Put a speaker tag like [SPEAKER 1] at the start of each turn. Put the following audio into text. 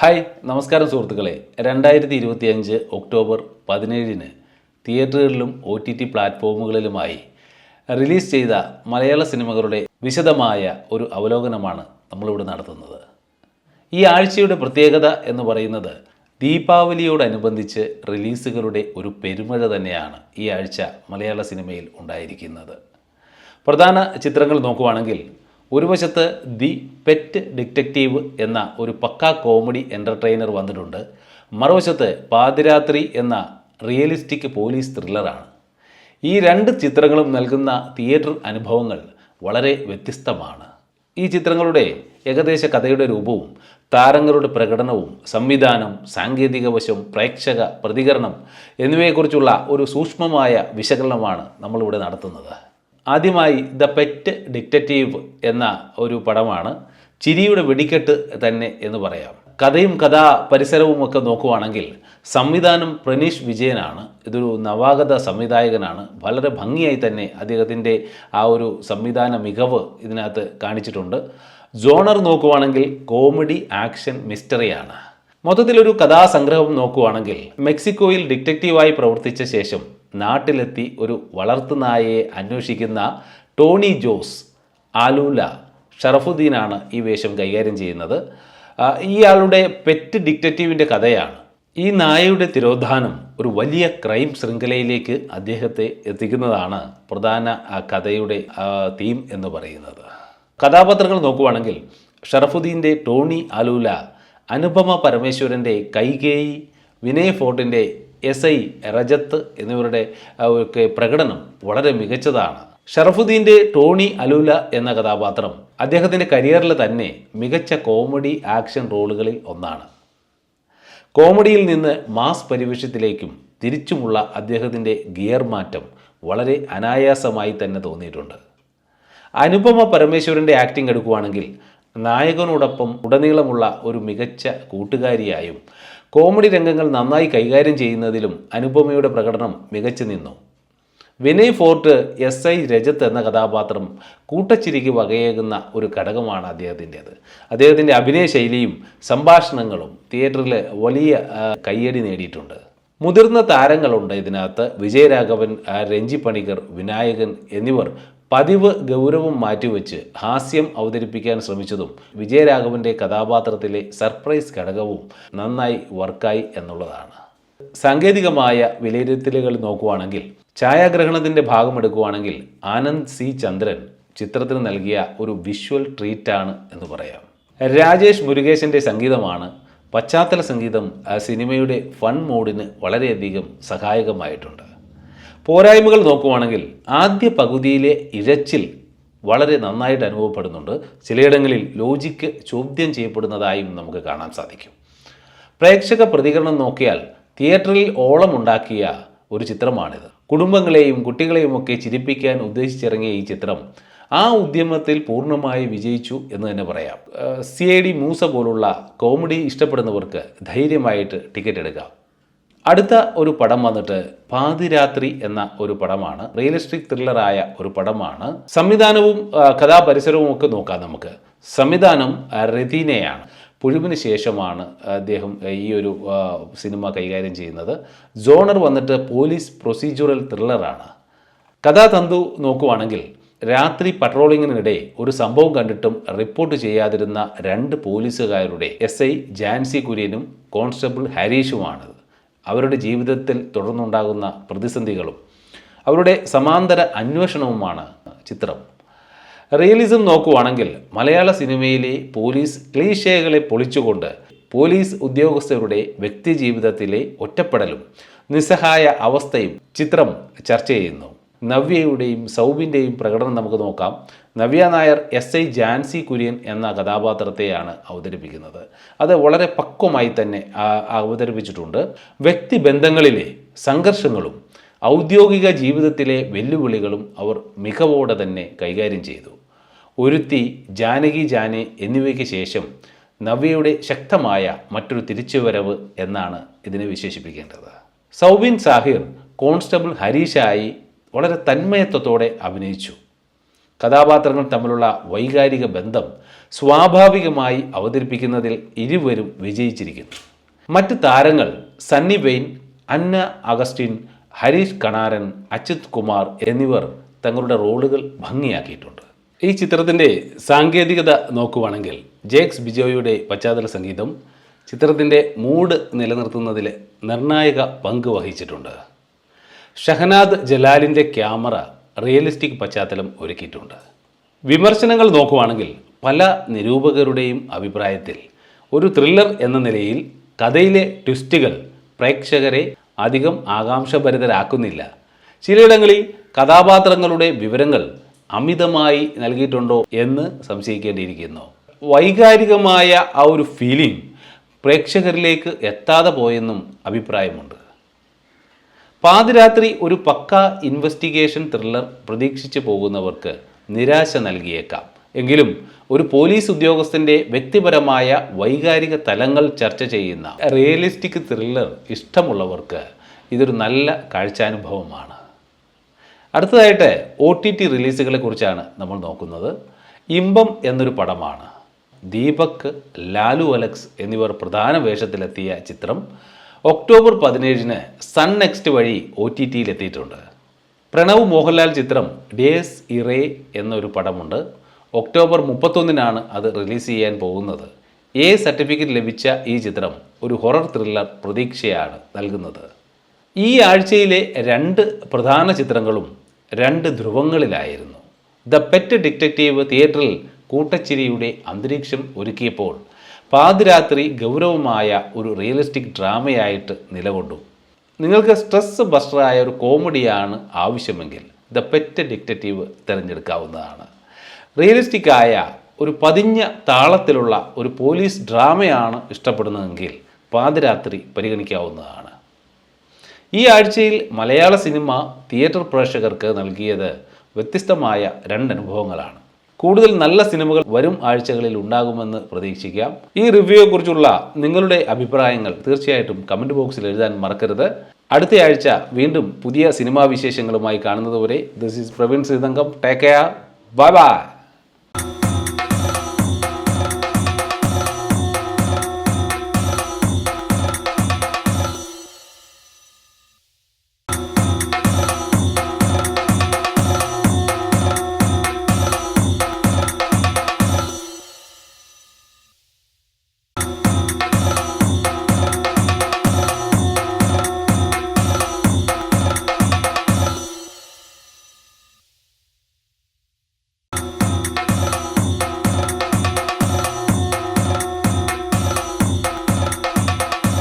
[SPEAKER 1] Hi നമസ്കാരം സുഹൃത്തുക്കളെ. രണ്ടായിരത്തി ഇരുപത്തിയഞ്ച് ഒക്ടോബർ പതിനേഴിന് തിയേറ്ററുകളിലും ഒ ടി ടി പ്ലാറ്റ്ഫോമുകളിലുമായി റിലീസ് ചെയ്ത മലയാള സിനിമകളുടെ വിശദമായ ഒരു അവലോകനമാണ് നമ്മളിവിടെ നടത്തുന്നത്. ഈ ആഴ്ചയുടെ പ്രത്യേകത എന്ന് പറയുന്നത് ദീപാവലിയോടനുബന്ധിച്ച് റിലീസുകളുടെ ഒരു പെരുമഴ തന്നെയാണ് ഈ ആഴ്ച മലയാള സിനിമയിൽ ഉണ്ടായിരിക്കുന്നത്. പ്രധാന ചിത്രങ്ങൾ നോക്കുവാണെങ്കിൽ ഒരു വശത്ത് ദി പെറ്റ് ഡിറ്റക്റ്റീവ് എന്ന ഒരു പക്കാ കോമഡി എന്റർടൈനർ വന്നിട്ടുണ്ട്. മറുവശത്ത് പാതിരാത്രി എന്ന റിയലിസ്റ്റിക് പോലീസ് ത്രില്ലറാണ്. ഈ രണ്ട് ചിത്രങ്ങളും നൽകുന്ന തിയേറ്റർ അനുഭവങ്ങൾ വളരെ വ്യത്യസ്തമാണ്. ഈ ചിത്രങ്ങളുടെ ഏകദേശ കഥയുടെ രൂപവും താരങ്ങളുടെ പ്രകടനവും സംവിധാനം സാങ്കേതിക വശം പ്രേക്ഷക പ്രതികരണം എന്നിവയെക്കുറിച്ചുള്ള ഒരു സൂക്ഷ്മമായ വിശകലനമാണ് നമ്മളിവിടെ നടത്തുന്നത്. ആദ്യമായി ദ പെറ്റ് ഡിറ്റക്റ്റീവ് എന്ന ഒരു പടമാണ് ചിരിയുടെ വെടിക്കെട്ട് തന്നെ എന്ന് പറയാം. കഥയും കഥാ പരിസരവും ഒക്കെ നോക്കുവാണെങ്കിൽ സംവിധാനം പ്രനീഷ് വിജയനാണ്. ഇതൊരു നവാഗത സംവിധായകനാണ്. വളരെ ഭംഗിയായി തന്നെ അദ്ദേഹത്തിന്റെ ആ ഒരു സംവിധാന മികവ് ഇതിനകത്ത് കാണിച്ചിട്ടുണ്ട്. ജോണർ നോക്കുവാണെങ്കിൽ കോമഡി ആക്ഷൻ മിസ്റ്ററിയാണ്. മൊത്തത്തിലൊരു കഥാസംഗ്രഹം നോക്കുവാണെങ്കിൽ മെക്സിക്കോയിൽ ഡിറ്റക്റ്റീവായി പ്രവർത്തിച്ച ശേഷം നാട്ടിലെത്തി ഒരു വളർത്തുനായയെ അന്വേഷിക്കുന്ന ടോണി ജോസ് ആലൂല ഷറഫുദ്ദീനാണ് ഈ വേഷം കൈകാര്യം ചെയ്യുന്നത്. ഇയാളുടെ പെറ്റ് ഡിറ്റക്റ്റീവിന്റെ കഥയാണ്. ഈ നായയുടെ തിരോധാനം ഒരു വലിയ ക്രൈം ശൃംഖലയിലേക്ക് അദ്ദേഹത്തെ എത്തിക്കുന്നതാണ് പ്രധാന കഥയുടെ തീം എന്ന് പറയുന്നത്. കഥാപാത്രങ്ങൾ നോക്കുവാണെങ്കിൽ ഷറഫുദ്ദീന്റെ ടോണി ആലൂല അനുപമ പരമേശ്വരന്റെ കൈകേയി വിനയ് ഫോർട്ടിന്റെ എസ് ഐ രജത്ത് എന്നിവരുടെ ഒക്കെ പ്രകടനം വളരെ മികച്ചതാണ്. ഷറഫുദ്ദീന്റെ ടോണി അലൂല എന്ന കഥാപാത്രം അദ്ദേഹത്തിന്റെ കരിയറിൽ തന്നെ മികച്ച കോമഡി ആക്ഷൻ റോളുകളിൽ ഒന്നാണ്. കോമഡിയിൽ നിന്ന് മാസ് പരിവേഷത്തിലേക്കും തിരിച്ചുമുള്ള അദ്ദേഹത്തിന്റെ ഗിയർ മാറ്റം വളരെ അനായാസമായി തന്നെ തോന്നിയിട്ടുണ്ട്. അനുപമ പരമേശ്വരന്റെ ആക്ടിംഗ് എടുക്കുവാണെങ്കിൽ നായകനോടൊപ്പം ഉടനീളമുള്ള ഒരു മികച്ച കൂട്ടുകാരിയായും കോമഡി രംഗങ്ങൾ നന്നായി കൈകാര്യം ചെയ്യുന്നതിലും അനുപമയുടെ പ്രകടനം മികച്ചു നിന്നു. വിനയ് ഫോർട്ട് എസ് ഐ രജത്ത് എന്ന കഥാപാത്രം കൂട്ടച്ചിരിക്ക് വകയേകുന്ന ഒരു ഘടകമാണ് അദ്ദേഹത്തിന്റേത്. അദ്ദേഹത്തിന്റെ അഭിനയ ശൈലിയും സംഭാഷണങ്ങളും തിയേറ്ററിൽ വലിയ കയ്യടി നേടിയിട്ടുണ്ട്. മുതിർന്ന താരങ്ങളുണ്ട് ഇതിനകത്ത്. വിജയരാഘവൻ രഞ്ജി പണിക്കർ വിനായകൻ എന്നിവർ പതിവ് ഗൗരവം മാറ്റിവെച്ച് ഹാസ്യം അവതരിപ്പിക്കാൻ ശ്രമിച്ചതും വിജയരാഘവന്റെ കഥാപാത്രത്തിലെ സർപ്രൈസ് ഘടകവും നന്നായി വർക്കായി എന്നുള്ളതാണ്. സാങ്കേതികമായ വിലയിരുത്തലുകൾ നോക്കുവാണെങ്കിൽ ഛായാഗ്രഹണത്തിന്റെ ഭാഗമെടുക്കുവാണെങ്കിൽ ആനന്ദ് സി ചന്ദ്രൻ ചിത്രത്തിന് നൽകിയ ഒരു വിഷ്വൽ ട്രീറ്റാണ് എന്ന് പറയാം. രാജേഷ് മുരുകേശന്റെ സംഗീതമാണ് പശ്ചാത്തല സംഗീതം ആ സിനിമയുടെ ഫൺ മോഡിന് വളരെയധികം സഹായകമായിട്ടുണ്ട്. പോരായ്മകൾ നോക്കുവാണെങ്കിൽ ആദ്യ പകുതിയിലെ ഇഴച്ചിൽ വളരെ നന്നായിട്ട് അനുഭവപ്പെടുന്നുണ്ട്. ചിലയിടങ്ങളിൽ ലോജിക്ക് ചോദ്യം ചെയ്യപ്പെടുന്നതായും നമുക്ക് കാണാൻ സാധിക്കും. പ്രേക്ഷക പ്രതികരണം നോക്കിയാൽ തിയേറ്ററിൽ ഓളമുണ്ടാക്കിയ ഒരു ചിത്രമാണിത്. കുടുംബങ്ങളെയും കുട്ടികളെയും ഒക്കെ ചിരിപ്പിക്കാൻ ഉദ്ദേശിച്ചിറങ്ങിയ ഈ ചിത്രം ആ ഉദ്യമത്തിൽ പൂർണമായി വിജയിച്ചു എന്ന് തന്നെ പറയാം. സി ഐ ഡി മൂസ പോലുള്ള കോമഡി ഇഷ്ടപ്പെടുന്നവർക്ക് ധൈര്യമായിട്ട് ടിക്കറ്റ് എടുക്കാം. അടുത്ത ഒരു പടം വന്നിട്ട് പാതിരാത്രി എന്ന ഒരു പടമാണ്. റിയലിസ്റ്റിക് ത്രില്ലറായ ഒരു പടമാണ്. സംവിധാനവും കഥാപരിസരവും ഒക്കെ നോക്കാം നമുക്ക്. സംവിധാനം ആ, രതീനയാണ്. പുഴുവിന് ശേഷമാണ് അദ്ദേഹം ഈ ഒരു സിനിമ കൈകാര്യം ചെയ്യുന്നത്. ജോണർ വന്നിട്ട് പോലീസ് പ്രൊസീജറൽ ത്രില്ലറാണ്. കഥാതന്തു നോക്കുവാണെങ്കിൽ രാത്രി പട്രോളിങ്ങിനിടെ ഒരു സംഭവം കണ്ടിട്ടും റിപ്പോർട്ട് ചെയ്യാതിരുന്ന രണ്ട് പോലീസുകാരുടെ എസ് ഐ ജാൻസി കുര്യനും കോൺസ്റ്റബിൾ ഹരീഷുമാണിത് അവരുടെ ജീവിതത്തിൽ തുടർന്നുണ്ടാകുന്ന പ്രതിസന്ധികളും അവരുടെ സമാന്തര അന്വേഷണവുമാണ് ചിത്രം. റിയലിസം നോക്കുവാണെങ്കിൽ മലയാള സിനിമയിലെ പോലീസ് ക്ലീശകളെ പൊളിച്ചുകൊണ്ട് പോലീസ് ഉദ്യോഗസ്ഥരുടെ വ്യക്തിജീവിതത്തിലെ ഒറ്റപ്പെടലും നിസ്സഹായ അവസ്ഥയും ചിത്രം ചർച്ച ചെയ്യുന്നു. നവ്യയുടെയും സൗബിന്റെയും പ്രകടനം നമുക്ക് നോക്കാം. നവ്യ നായർ എസ് ഐ ജാൻസി കുര്യൻ എന്ന കഥാപാത്രത്തെയാണ് അവതരിപ്പിക്കുന്നത്. അത് വളരെ പക്വമായി തന്നെ അവതരിപ്പിച്ചിട്ടുണ്ട്. വ്യക്തിബന്ധങ്ങളിലെ സംഘർഷങ്ങളും ഔദ്യോഗിക ജീവിതത്തിലെ വെല്ലുവിളികളും അവർ മികവോടെ തന്നെ കൈകാര്യം ചെയ്തു. ഒരുത്തി ജാനകി ജാനെ എന്നിവയ്ക്ക് ശേഷം നവ്യയുടെ ശക്തമായ മറ്റൊരു തിരിച്ചുവരവ് എന്നാണ് ഇതിനെ വിശേഷിപ്പിക്കേണ്ടത്. സൗബിൻ സാഹിർ കോൺസ്റ്റബിൾ ഹരീഷായി വളരെ തന്മയത്വത്തോടെ അഭിനയിച്ചു. കഥാപാത്രങ്ങൾ തമ്മിലുള്ള വൈകാരിക ബന്ധം സ്വാഭാവികമായി അവതരിപ്പിക്കുന്നതിൽ ഇരുവരും വിജയിച്ചിരിക്കുന്നു. മറ്റ് താരങ്ങൾ സണ്ണി വെയിൻ അന്ന അഗസ്റ്റിൻ ഹരീഷ് കണാരൻ അച്യുത് കുമാർ എന്നിവർ തങ്ങളുടെ റോളുകൾ ഭംഗിയാക്കിയിട്ടുണ്ട്. ഈ ചിത്രത്തിന്റെ സാങ്കേതികത നോക്കുവാണെങ്കിൽ ജേക്സ് ബിജോയുടെ പശ്ചാത്തല സംഗീതം ചിത്രത്തിന്റെ മൂഡ് നിലനിർത്തുന്നതിൽ നിർണായക പങ്ക് വഹിച്ചിട്ടുണ്ട്. ഷഹനാദ് ജലാലിന്റെ ക്യാമറ റിയലിസ്റ്റിക് പശ്ചാത്തലം ഒരുക്കിയിട്ടുണ്ട്. വിമർശനങ്ങൾ നോക്കുവാണെങ്കിൽ പല നിരൂപകരുടെയും അഭിപ്രായത്തിൽ ഒരു ത്രില്ലർ എന്ന നിലയിൽ കഥയിലെ ട്വിസ്റ്റുകൾ പ്രേക്ഷകരെ അധികം ആകാംക്ഷഭരിതരാക്കുന്നില്ല. ചിലയിടങ്ങളിൽ കഥാപാത്രങ്ങളുടെ വിവരങ്ങൾ അമിതമായി നൽകിയിട്ടുണ്ടോ എന്ന് സംശയിക്കേണ്ടിയിരിക്കുന്നു. വൈകാരികമായ ആ ഒരു ഫീലിംഗ് പ്രേക്ഷകരിലേക്ക് എത്താതെ പോയെന്നും അഭിപ്രായമുണ്ട്. പാതിരാത്രി ഒരു പക്ക ഇൻവെസ്റ്റിഗേഷൻ ത്രില്ലർ പ്രതീക്ഷിച്ചു പോകുന്നവർക്ക് നിരാശ നൽകിയേക്കാം. എങ്കിലും ഒരു പോലീസ് ഉദ്യോഗസ്ഥന്റെ വ്യക്തിപരമായ വൈകാരിക തലങ്ങൾ ചർച്ച ചെയ്യുന്ന റിയലിസ്റ്റിക് ത്രില്ലർ ഇഷ്ടമുള്ളവർക്ക് ഇതൊരു നല്ല കാഴ്ചാനുഭവമാണ്. അടുത്തതായിട്ട് ഒ ടി ടി റിലീസുകളെ കുറിച്ചാണ് നമ്മൾ നോക്കുന്നത്. ഇമ്പം എന്നൊരു പടമാണ്. ദീപക് ലാലു അലക്സ് എന്നിവർ പ്രധാന വേഷത്തിലെത്തിയ ചിത്രം ഒക്ടോബർ പതിനേഴിന് സൺ നെക്സ്റ്റ് വഴി ഒ ടി ടിയിലെത്തിയിട്ടുണ്ട് പ്രണവ് മോഹൻലാൽ ചിത്രം ഡേസ് ഇറേ എന്നൊരു പടമുണ്ട്. ഒക്ടോബർ മുപ്പത്തൊന്നിനാണ് അത് റിലീസ് ചെയ്യാൻ പോകുന്നത്. എ സർട്ടിഫിക്കറ്റ് ലഭിച്ച ഈ ചിത്രം ഒരു ഹൊറർ ത്രില്ലർ പ്രതീക്ഷയാണ് നൽകുന്നത്. ഈ ആഴ്ചയിലെ രണ്ട് പ്രധാന ചിത്രങ്ങളും രണ്ട് ധ്രുവങ്ങളിലായിരുന്നു. ദ പെറ്റ് ഡിറ്റക്റ്റീവ് തിയേറ്ററിൽ കൂട്ടച്ചിരിയുടെ അന്തരീക്ഷം ഒരുക്കിയപ്പോൾ പാതിരാത്രി ഗൗരവമായ ഒരു റിയലിസ്റ്റിക് ഡ്രാമയായിട്ട് നിലകൊണ്ടു. നിങ്ങൾക്ക് സ്ട്രെസ് ബസ്റ്ററായ ഒരു കോമഡിയാണ് ആവശ്യമെങ്കിൽ ദ പെറ്റ് ഡിക്റ്റേറ്റീവ് തിരഞ്ഞെടുക്കാവുന്നതാണ്. റിയലിസ്റ്റിക് ആയ ഒരു പതിഞ്ഞ താളത്തിലുള്ള ഒരു പോലീസ് ഡ്രാമയാണ് ഇഷ്ടപ്പെടുന്നതെങ്കിൽ പാതിരാത്രി പരിഗണിക്കാവുന്നതാണ്. ഈ ആഴ്ചയിൽ മലയാള സിനിമ തിയേറ്റർ പ്രേക്ഷകർക്ക് നൽകിയത് വ്യത്യസ്തമായ രണ്ട് അനുഭവങ്ങളാണ് കൂടുതൽ നല്ല സിനിമകൾ വരും ആഴ്ചകളിൽ ഉണ്ടാകുമെന്ന് പ്രതീക്ഷിക്കാം. ഈ റിവ്യൂയെക്കുറിച്ചുള്ള നിങ്ങളുടെ അഭിപ്രായങ്ങൾ തീർച്ചയായിട്ടും കമന്റ് ബോക്സിൽ എഴുതാൻ മറക്കരുത്. അടുത്ത ആഴ്ച വീണ്ടും പുതിയ സിനിമാ വിശേഷങ്ങളുമായി കാണുന്നതുവരെ this is Praveen Sreethankam. Take care bye bye